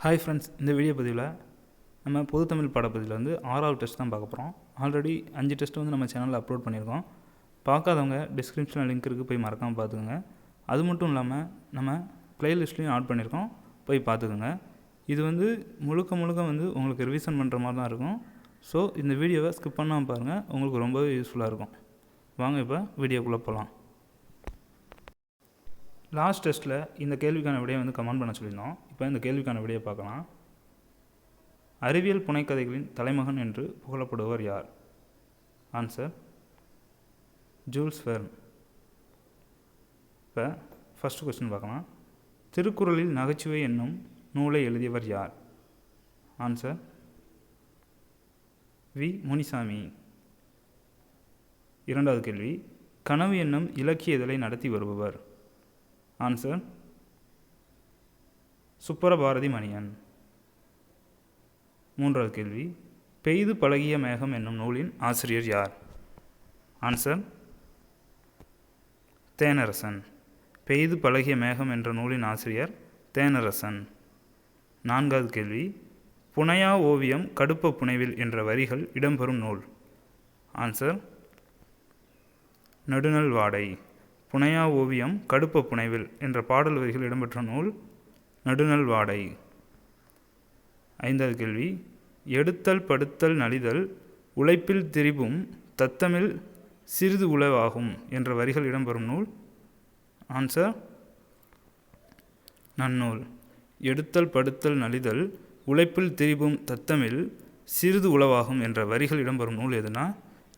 Hi friends இந்த video பதிவில் நம்ம பொது தமிழ் பாடப்பதிவில் வந்து ஆறாவது டெஸ்ட் தான் பார்க்க போகிறோம் ஆல்ரெடி அஞ்சு டெஸ்ட் வந்து நம்ம சேனலில் அப்லோட் பண்ணியிருக்கோம். பார்க்காதவங்க டிஸ்கிரிப்ஷனில் லிங்க் இருக்குது போய் மறக்காமல் பார்த்துக்கோங்க. அது மட்டும் இல்லாமல் நம்ம ப்ளேலிஸ்ட்லேயும் ஆட் பண்ணியிருக்கோம். போய் பார்த்துக்கோங்க. இது வந்து முழுக்க முழுக்க வந்து உங்களுக்கு ரிவிஷன் பண்ணுற மாதிரி தான் இருக்கும். ஸோ இந்த வீடியோவை ஸ்கிப் பண்ணாமல் பாருங்கள் உங்களுக்கு ரொம்பவே யூஸ்ஃபுல்லாக இருக்கும். வாங்க இப்போ வீடியோக்குள்ளே போகலாம் லாஸ்ட் டெஸ்ட்டில் இந்த கேள்விக்கான விடையை வந்து கமெண்ட் பண்ண சொல்லியிருந்தோம். இப்போ இந்த கேள்விக்கான விடையை பார்க்கலாம். அறிவியல் புனைக்கதைகளின் தலைமகன் என்று புகழப்படுவர் யார்? ஆன்சர் ஜூல்ஸ் ஃபெர்ன் இப்போ ஃபஸ்ட் கொஸ்டின் பார்க்கலாம். திருக்குறளில் நகைச்சுவை என்னும் நூலை எழுதியவர் யார்? Answer V Munisamy. இரண்டாவது கேள்வி கனவு என்னும் இலக்கிய இதழை நடத்தி வருபவர். ஆன்சர் சுப்பரபாரதி மணியன் மூன்றாவது கேள்வி. பெய்து பழகிய மேகம் என்னும் நூலின் ஆசிரியர் யார்? ஆன்சர் தேனரசன். பெய்து பழகிய மேகம் என்ற நூலின் ஆசிரியர் தேனரசன். நான்காவது கேள்வி. புனையா ஓவியம் கடுப்ப புனைவில் என்ற வரிகள் இடம்பெறும் நூல். ஆன்சர் நடுநல் வாடை புனையா ஓவியம் கடுப்ப புனைவில் என்ற பாடல் வரிகள் இடம்பெற்ற நூல் நடுநல் வாடை. ஐந்தாவது கேள்வி. எடுத்தல் படுத்தல் நலிதல் உழைப்பில் திரிபும் தத்தமிழ் சிறிது உளவாகும் என்ற வரிகள் இடம்பெறும் நூல். ஆன்சர் நன்னூல். எடுத்தல் படுத்தல் நலிதல் உழைப்பில் திரிபும் தத்தமில் சிறிது உளவாகும் என்ற வரிகள் இடம்பெறும் நூல் எதுனா?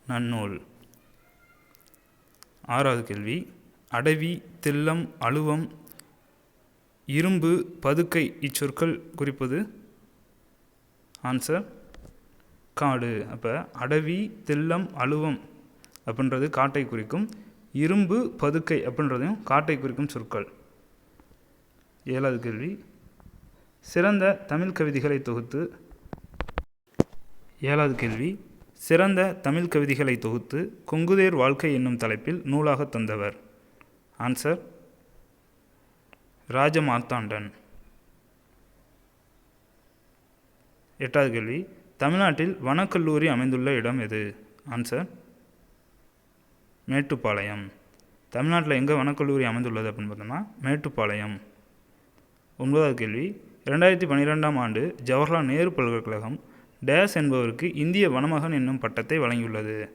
நன்னூல். ஆறாவது கேள்வி. அடவி தில்லம் அழுவம் இரும்பு பதுக்கை இச்சொற்கள் குறிப்பது? ஆன்சர் காடு. அப்போ அடவி தில்லம் அழுவம் அப்படின்றது காட்டை குறிக்கும். இரும்பு பதுக்கை அப்படின்றதையும் காட்டை குறிக்கும் சொற்கள். ஏழாவது கேள்வி. சிறந்த தமிழ் கவிதைகளை தொகுத்து. ஏழாவது கேள்வி. சிறந்த தமிழ் கவிதைகளை தொகுத்து கொங்குதேர் வாழ்க்கை என்னும் தலைப்பில் நூலாக தந்தவர். ஆன்சர் ராஜமார்த்தாண்டன். எட்டாவது கேள்வி. தமிழ்நாட்டில் வனக்கல்லூரி அமைந்துள்ள இடம் எது? ஆன்சர் மேட்டுப்பாளையம். தமிழ்நாட்டில் எங்கே வனக்கல்லூரி அமைந்துள்ளது அப்படின்னு பார்த்தோம்னா மேட்டுப்பாளையம். ஒன்பதாவது கேள்வி. இரண்டாயிரத்தி பன்னிரெண்டாம் ஆண்டு ஜவஹர்லால் நேரு பல்கலைக்கழகம் டேஸ் என்பவருக்கு இந்திய வனமகன் என்னும் பட்டத்தை வழங்கியுள்ளது.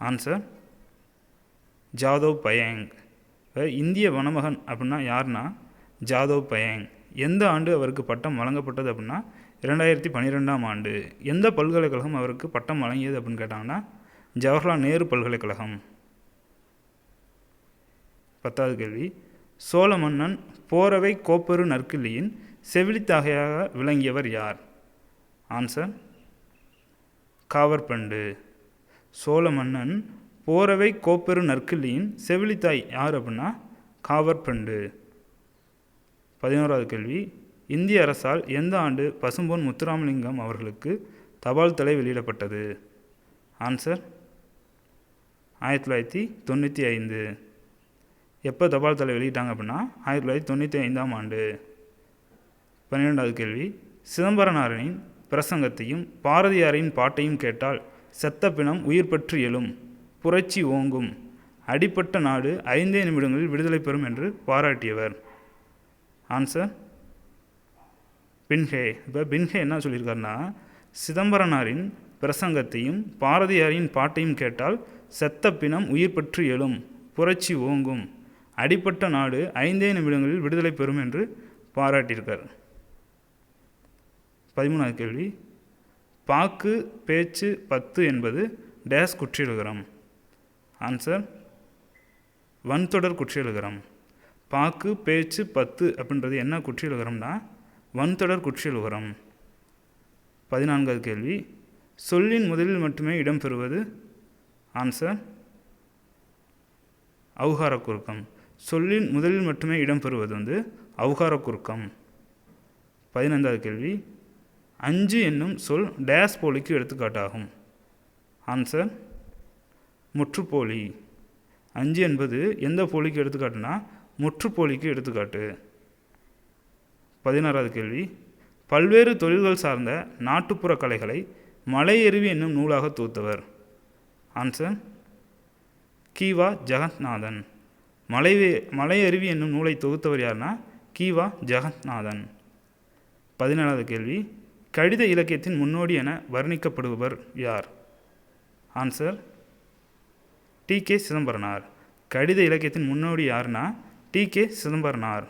ஆன்சர் ஜாதவ் பயங். இப்போ இந்திய வனமகன் அப்படின்னா யாருன்னா? ஜாதவ் பயங் எந்த ஆண்டு அவருக்கு பட்டம் வழங்கப்பட்டது அப்படின்னா? இரண்டாயிரத்தி பன்னிரெண்டாம் ஆண்டு. எந்த பல்கலைக்கழகம் அவருக்கு பட்டம் வழங்கியது அப்படின்னு கேட்டாங்கன்னா? ஜவஹர்லால் நேரு பல்கலைக்கழகம். பத்தாவது கேள்வி. சோழ மன்னன் போரவை கோப்பரு நற்கிள்ளியின் செவிலித்தாகையாக விளங்கியவர் யார்? ஆன்சர் காவற்பண்டு. சோழ மன்னன் போரவை கோப்பெரு நற்கிள்ளியின் செவிலித்தாய் யார் அப்படின்னா காவற்பண்டு. பதினோராவது கேள்வி. இந்திய அரசால் எந்த ஆண்டு பசும்பொன் முத்துராமலிங்கம் அவர்களுக்கு தபால் தலை வெளியிடப்பட்டது? ஆன்சர் ஆயிரத்தி தொள்ளாயிரத்தி தொண்ணூற்றி ஐந்து. எப்போ தபால் தலை வெளியிட்டாங்க அப்படின்னா ஆயிரத்தி தொள்ளாயிரத்தி தொண்ணூற்றி ஐந்தாம் ஆண்டு. பன்னிரெண்டாவது கேள்வி. சிதம்பரனாரனின் பிரசங்கத்தையும் பாரதியாரின் பாட்டையும் கேட்டால் செத்த பிணம் உயிர் பெற்று எழும். புரட்சி ஓங்கும். அடிப்பட்ட நாடு ஐந்தே நிமிடங்களில் விடுதலை பெறும் என்று பாராட்டியவர். Answer Pinhey. இப்போ பின்ஹே என்ன சொல்லியிருக்காருன்னா சிதம்பரனாரின் பிரசங்கத்தையும் பாரதியாரின் பாட்டையும் கேட்டால் செத்த பிணம் உயிர் பற்றி எழும். புரட்சி ஓங்கும். அடிப்பட்ட நாடு ஐந்தே நிமிடங்களில் விடுதலை பெறும் என்று பாராட்டியிருக்கார். பதிமூணாவது கேள்வி. பாக்கு பேச்சு பத்து என்பது டேஸ் குற்றியலுகரம். ஆன்சர் வன்தொடர் குற்றியலுகரம். பாக்கு பேச்சு பத்து அப்படின்றது என்ன குற்றியலுகரம்னா வன்தொடர் குற்றியலுகரம். பதினான்காவது கேள்வி. சொல்லின் முதலில் மட்டுமே இடம்பெறுவது ஆன்சர் அவுகார குறுக்கம் சொல்லின் முதலில் மட்டுமே இடம்பெறுவது வந்து அவுகார குறுக்கம் பதினைந்தாவது கேள்வி. அஞ்சு என்னும் சொல் டேஸ் போலிக்கு எடுத்துக்காட்டாகும். ஆன்சர் முற்றுப்போலி. அஞ்சு என்பது எந்த போலிக்கு எடுத்துக்காட்டுனா முற்றுப்போலிக்கு எடுத்துக்காட்டு. பதினாறாவது கேள்வி. பல்வேறு தொழில்கள் சார்ந்த நாட்டுப்புற கலைகளை மலையருவி என்னும் நூலாக தொகுத்தவர் ஆன்சர் கீவா ஜெகந்நாதன் மலை மலையருவி என்னும் நூலை தொகுத்தவர் யார்னா கீவா ஜெகந்நாதன் பதினேழாவது கேள்வி. கடித இலக்கியத்தின் முன்னோடி என வர்ணிக்கப்படுபவர் யார்? Answer T K Chidambaranar. கடித இலக்கியத்தின் முன்னோடி யாருன்னா டி கே சிதம்பரனார்.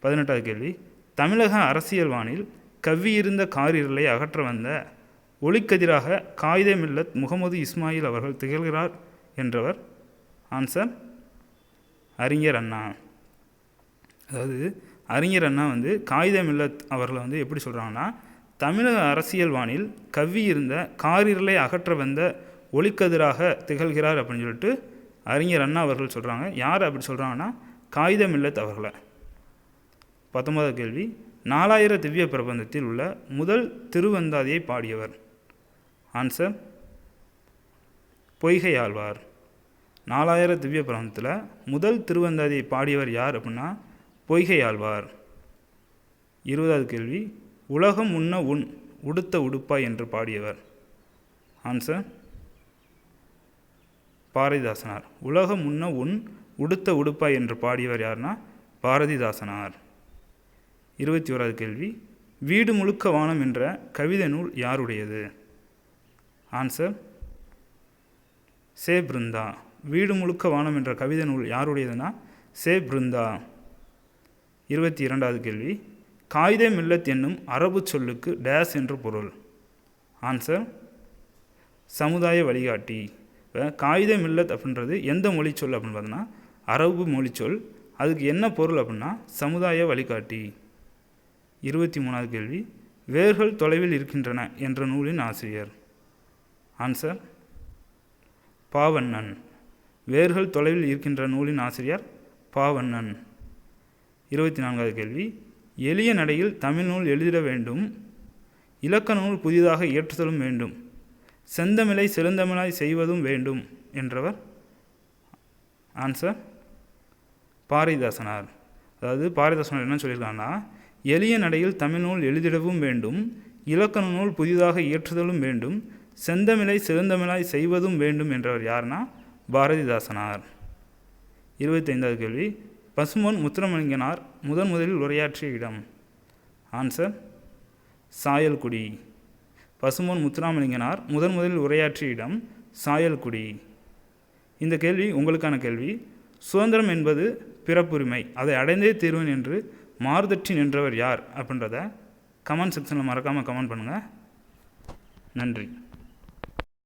பதினெட்டாவது கேள்வி. தமிழக அரசியல் வானில் கவ்வியிருந்த காரிரலை அகற்ற வந்த ஒளிக்கதிராக காயிதே மில்லத் முகமது இஸ்மாயில் அவர்கள் திகழ்கிறார் என்றவர்? ஆன்சர் அறிஞர் அண்ணா. அதாவது அறிஞர் அண்ணா வந்து காயிதே மில்லத் அவர்களை வந்து எப்படி சொல்கிறாங்கன்னா தமிழக அரசியல் வானில் கவ்வியிருந்த காரிரலை அகற்ற வந்த ஒளிக்கதிராக திகழ்கிறார் அப்படின்னு சொல்லிட்டு அறிஞர் அண்ணா அவர்கள் சொல்கிறாங்க யார் அப்படி சொல்கிறாங்கன்னா காகிதம் இல்லை அவர்களை. பத்தொன்பதாவது கேள்வி. நாலாயிர திவ்ய பிரபந்தத்தில் உள்ள முதல் திருவந்தாதியை பாடியவர். ஆன்சர் பொய்கை ஆழ்வார். நாலாயிர திவ்ய பிரபந்தத்தில் முதல் திருவந்தாதியை பாடியவர் யார் அப்படின்னா பொய்கை ஆழ்வார். இருபதாவது கேள்வி. உலகம் உண்ண உன் உடுத்த உடுப்பாய் என்று பாடியவர். ஆன்சர் பாரதிதாசனார். உலகம் முன்ன உன் உடுத்த உடுப்பாய் என்று பாடியவர் யார்னா பாரதிதாசனார். இருபத்தி ஓராவது கேள்வி. வீடு முழுக்க வானம் என்ற கவிதை நூல் யாருடையது? ஆன்சர் சே பிருந்தா. வீடு முழுக்க வானம் என்ற கவிதை நூல் யாருடையதுன்னா சே பிருந்தா. இருபத்தி இரண்டாவது கேள்வி. காயிதே மில்லத் என்னும் அரபு சொல்லுக்கு டேஸ் என்று பொருள். ஆன்சர் சமுதாய வழிகாட்டி. இப்போ காகித மில்லத் அப்படின்றது எந்த மொழிச்சொல் அப்படின்னு பார்த்தோன்னா அரபு மொழிச்சொல். அதுக்கு என்ன பொருள் அப்படின்னா சமுதாய வழிகாட்டி. இருபத்தி மூணாவது கேள்வி. வேர்கள் தொலைவில் இருக்கின்றன என்ற நூலின் ஆசிரியர். ஆன்சர் பாவண்ணன். வேர்கள் தொலைவில் இருக்கின்ற நூலின் ஆசிரியர் பாவண்ணன். இருபத்தி நான்காவது கேள்வி. எளிய நடையில் தமிழ் நூல் எழுதிட வேண்டும். இலக்கண நூல் புதிதாக ஏற்றுதலும் வேண்டும். செந்தமிழை செழுந்தமிழாய் செய்வதும் வேண்டும் என்றவர் ஆன்சர் பாரதிதாசனார் அதாவது பாரதிதாசனார் என்ன சொல்லியிருக்காங்கன்னா எளிய நடையில் தமிழ் நூல் எழுதிடவும் வேண்டும் இலக்கண நூல் புதிதாக இயற்றுதலும் வேண்டும் செந்தமிழை சிறந்தமிழாய் செய்வதும் வேண்டும் என்றவர் யார்னா பாரதிதாசனார். இருபத்தைந்தாவது கேள்வி பசுமொன் முத்துரமலிங்கனார் முதன் முதலில் உரையாற்றிய இடம். ஆன்சர் சாயல்குடி. பசுமோன் முத்துராமலிங்கனார் முதன் முதலில் உரையாற்றிய இடம் சாயல்குடி. இந்த கேள்வி உங்களுக்கான கேள்வி. சுதந்திரம் என்பது பிறப்புரிமை. அதை அடைந்தே தீர்வேன் என்று மாறுதற்றி நின்றவர் யார்? அப்படின்றத கமெண்ட் செக்ஷனில் மறக்காமல் கமெண்ட் பண்ணுங்கள் நன்றி.